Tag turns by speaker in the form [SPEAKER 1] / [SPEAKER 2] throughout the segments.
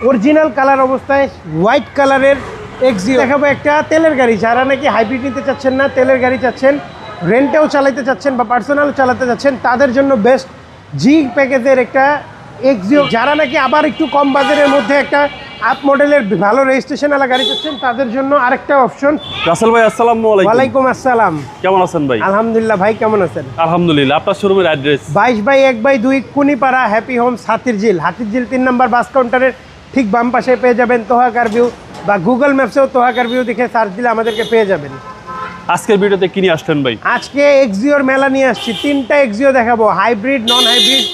[SPEAKER 1] Original colour অবস্থায় white কালারের Axio দেখাবো একটা তেলের গাড়ি। যারা নাকি হাইব্রিড নিতে চাচ্ছেন না তেলের গাড়ি চাচ্ছেন রেন্টেও চালাতে চাচ্ছেন বা পার্সোনাল চালাতে চাচ্ছেন তাদের জন্য বেস্ট জি প্যাকেজের একটা এক্সিও যারা নাকি আবার একটু কম বাজারের মধ্যে একটা আপ মডেলের ভালো রেজিস্ট্রেশন ওয়ালা গাড়ি চাচ্ছেন তাদের জন্য আরেকটা অপশন
[SPEAKER 2] রাসেল ভাই আসসালামু আলাইকুম।
[SPEAKER 1] ওয়ালাইকুম আসসালাম।
[SPEAKER 2] কেমন আছেন ভাই?
[SPEAKER 1] আলহামদুলিল্লাহ ভাই কেমন আছেন?
[SPEAKER 2] আলহামদুলিল্লাহ আপনার শোরুমের অ্যাড্রেস
[SPEAKER 1] বাইশ বাই এক বাই দুই কুনিপাড়া হ্যাপি হোমস হাতির ঝিল তিন নম্বর বাস কাউন্টারের ঠিক বাম পাশে পেয়ে যাবেন তোহাকার ভিউ বা গুগল ম্যাপসেও তোহাকার ভিউ দেখে সার্চ দিলে আমাদেরকে পেয়ে যাবেন।
[SPEAKER 2] আজকের ভিডিওতে কিনে আসলেন ভাই?
[SPEAKER 1] আজকে এক্সিওর মেলা নিয়ে আসছি। তিনটা এক্সিও দেখাবো হাইব্রিড নন হাইব্রিড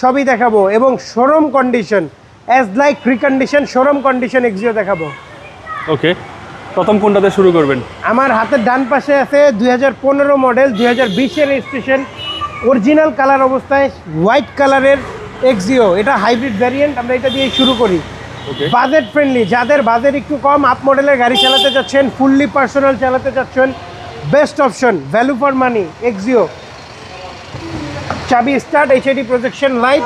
[SPEAKER 1] সবই দেখাবো এবং showroom condition as like recondition showroom condition Axio দেখাবো।
[SPEAKER 2] ওকে প্রথম কোনটাতে শুরু করবেন?
[SPEAKER 1] আমার হাতের ডান পাশে আছে দুই মডেল দুই হাজার রেজিস্ট্রেশন অরিজিনাল কালার অবস্থায় হোয়াইট কালারের এক্সিও এটা হাইব্রিড ভ্যারিয়েন্ট আমরা এটা দিয়ে শুরু করি। বাজেট ফ্রেন্ডলি যাদের বাজেট একটু কম আপ মডেলের গাড়ি চালাতে চাচ্ছেন ফুললি পার্সোনাল চালাতে চাচ্ছেন best option value for money Axio চাবি start HID projection light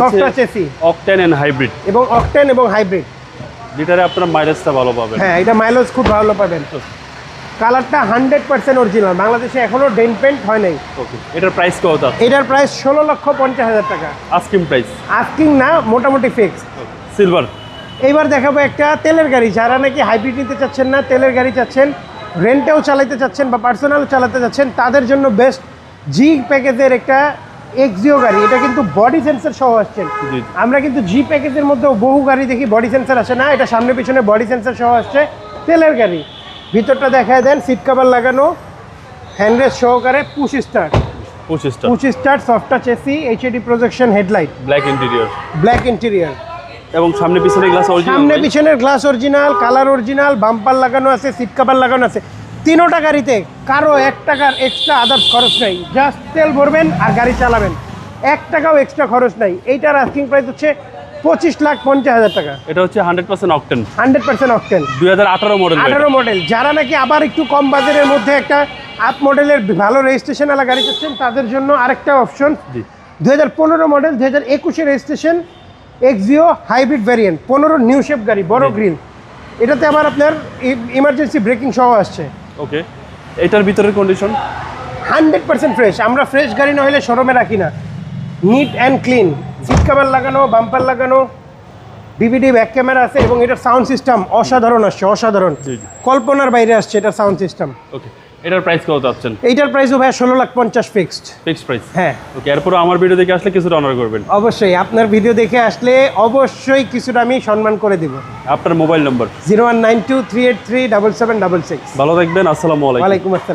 [SPEAKER 1] soft touch AC
[SPEAKER 2] octane and hybrid
[SPEAKER 1] এবং অকটেন এবং হাইব্রিড
[SPEAKER 2] লিটারে আপনার মাইলেজটা ভালো পাবেন।
[SPEAKER 1] হ্যাঁ এটা মাইলেজ খুব ভালো পাবেন। কালারটা হান্ড্রেড পার্সেন্ট অরিজিনাল। বাংলাদেশে এখনও ডেন পেন্ট হয় নাই।
[SPEAKER 2] ওকে এটার প্রাইস কত?
[SPEAKER 1] এটার প্রাইস ষোলো লক্ষ পঞ্চাশ হাজার টাকা।
[SPEAKER 2] আস্কিং প্রাইস
[SPEAKER 1] আস্কিং না মোটামুটি ফিক্স
[SPEAKER 2] সিলভার
[SPEAKER 1] এইবার দেখাবো একটা তেলের গাড়ি। যারা নাকি হাইব্রিড নিতে চাচ্ছেন না তেলের গাড়ি চাচ্ছেন রেন্টেও চালাতে চাচ্ছেন বা পার্সোনাল চালাতে চাচ্ছেন তাদের জন্য বেস্ট জি প্যাকেজের একটা এক্সিও গাড়ি। এটা কিন্তু বডি সেন্সার সহ
[SPEAKER 2] জি।
[SPEAKER 1] আমরা কিন্তু জি প্যাকেজের মধ্যেও বহু গাড়ি দেখি বডি সেন্সার আসে না এটা সামনে পিছনে বডি সেন্সার সহ আসছে তেলের গাড়ি। ভিতরটা দেখায় দেন সিট কাভার লাগানো হ্যান্ডরেস্ট সহকারে পুশ স্টার্ট
[SPEAKER 2] পঁচিশটা
[SPEAKER 1] push start soft touch AC HID projection headlight
[SPEAKER 2] black interior
[SPEAKER 1] black interior
[SPEAKER 2] এবং সামনে পিছনে গ্লাস অরিজিনাল সামনে
[SPEAKER 1] পিছনের glass original colour original bumper লাগানো আছে সিট কাভার লাগানো আছে। তিনোটা গাড়িতে কারও এক টাকার এক্সট্রা আদার্স খরচ নাই। জাস্ট তেল ভরবেন আর গাড়ি চালাবেন। এক টাকাও এক্সট্রা খরচ নাই। এইটার আস্কিং প্রাইস হচ্ছে পঁচিশ লাখ পঞ্চাশ হাজার টাকা।
[SPEAKER 2] এটা হচ্ছে hundred percent octane
[SPEAKER 1] hundred percent octane
[SPEAKER 2] দুই হাজার আঠারো মডেল
[SPEAKER 1] আঠারো মডেল যারা নাকি আবার একটু কম বাজারের মধ্যে একটা আপ মডেলের ভালো রেজিস্ট্রেশন ওয়ালা গাড়ি চাচ্ছেন তাদের জন্য আরেকটা অপশন
[SPEAKER 2] জি।
[SPEAKER 1] দু হাজার পনেরো মডেল দু হাজার একুশে রেজিস্ট্রেশন এক্সিও হাইব্রিড ভ্যারিয়েন্ট পনেরো নিউ শেপ গাড়ি বড়। গ্রিল এটাতে আবার আপনার ইমার্জেন্সি ব্রেকিং সহ আসছে।
[SPEAKER 2] ওকে এটার ভিতরের কন্ডিশন
[SPEAKER 1] হান্ড্রেড পার্সেন্ট ফ্রেশ আমরা ফ্রেশ গাড়ি না হলে শোরুমে রাখি না। Neat and clean seat cover লাগানো বাম্পার লাগানো ডিভিডি ব্যাক ক্যামেরা আছে এবং এটার সাউন্ড সিস্টেম অসাধারণ আসছে অসাধারণ। কল্পনার বাইরে আসছে এটার সাউন্ড সিস্টেম
[SPEAKER 2] ওকে এটার প্রাইস কত চাচ্ছেন?
[SPEAKER 1] এইটার প্রাইসও ভাই ষোলো লাখ পঞ্চাশ ফিক্সড
[SPEAKER 2] ফিক্সড প্রাইস
[SPEAKER 1] হ্যাঁ।
[SPEAKER 2] ওকে এরপরে আমার ভিডিও দেখে আসলে কিছুটা অনার করবেন।
[SPEAKER 1] অবশ্যই আপনার ভিডিও দেখে আসলে অবশ্যই কিছুটা আমি সম্মান করে দিব।
[SPEAKER 2] আপনার mobile number
[SPEAKER 1] zero one nine two three eight three double seven double six.
[SPEAKER 2] ভালো থাকবেন আসসালামু আলাইকুম।
[SPEAKER 1] আসসালাম।